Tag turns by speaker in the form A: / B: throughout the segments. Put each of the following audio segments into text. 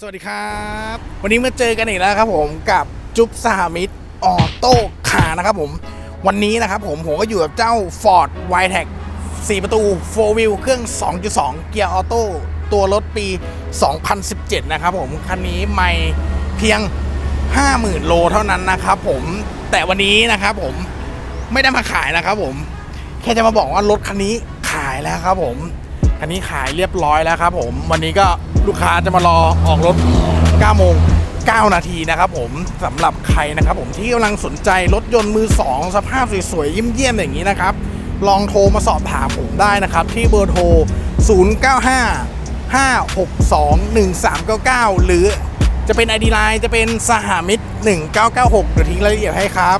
A: สวัสดีครับ วันนี้มาเจอกันอีกแล้วครับผมกับจุ๊บสหมิตรออโต้คานะครับผม วันนี้นะครับผมผมก็อยู่กับเจ้า Ford w i t e c 4 ประตู 4 wheel เครื่อง 2.2 เกียร์ออโต้ตัวรถปี 2017 นะครับผม คันนี้ไม่เพียง 50,000 โลเท่านั้นนะครับผมแต่วันนี้นะครับผมไม่ได้มาขายนะครับผม แค่จะมาบอกว่ารถคันนี้ขายแล้วครับผม คันนี้ขายเรียบร้อยแล้วครับผมวันนี้ก็ลูกค้าจะมารอออกรถ9โมง9 นาทีนะครับผมสำหรับใครนะครับผมที่กำลังสนใจรถยนต์มือ 2 สภาพสวยๆยิ้มเยี่ยมๆอย่างนี้นะครับ ลองโทรมาสอบถามผมได้นะครับ ที่เบอร์โทร 095 562 1399 หรือจะเป็น ID Line จะเป็นสหมิตร1996เดี๋ยวทิ้งรายละเอียดให้ครับ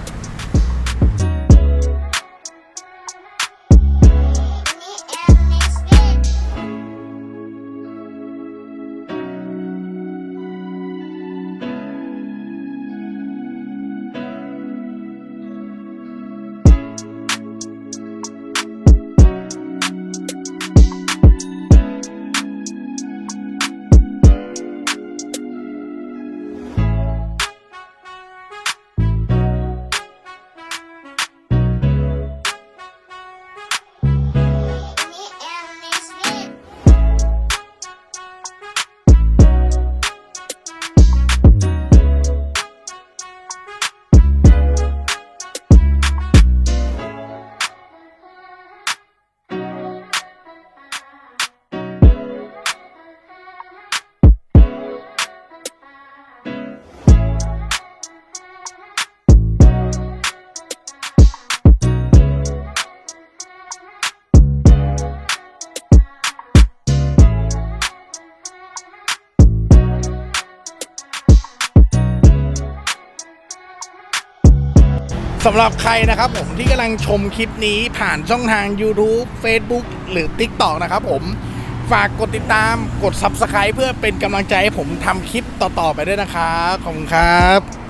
A: สำหรับใครนะครับผมที่กำลังชมคลิปนี้ผ่านช่องทาง YouTube Facebook หรือ TikTok นะครับผมฝากกดติดตามกด Subscribe เพื่อเป็นกำลังใจให้ผมทำคลิปต่อ ๆ ไปด้วยนะครับ ขอบคุณครับ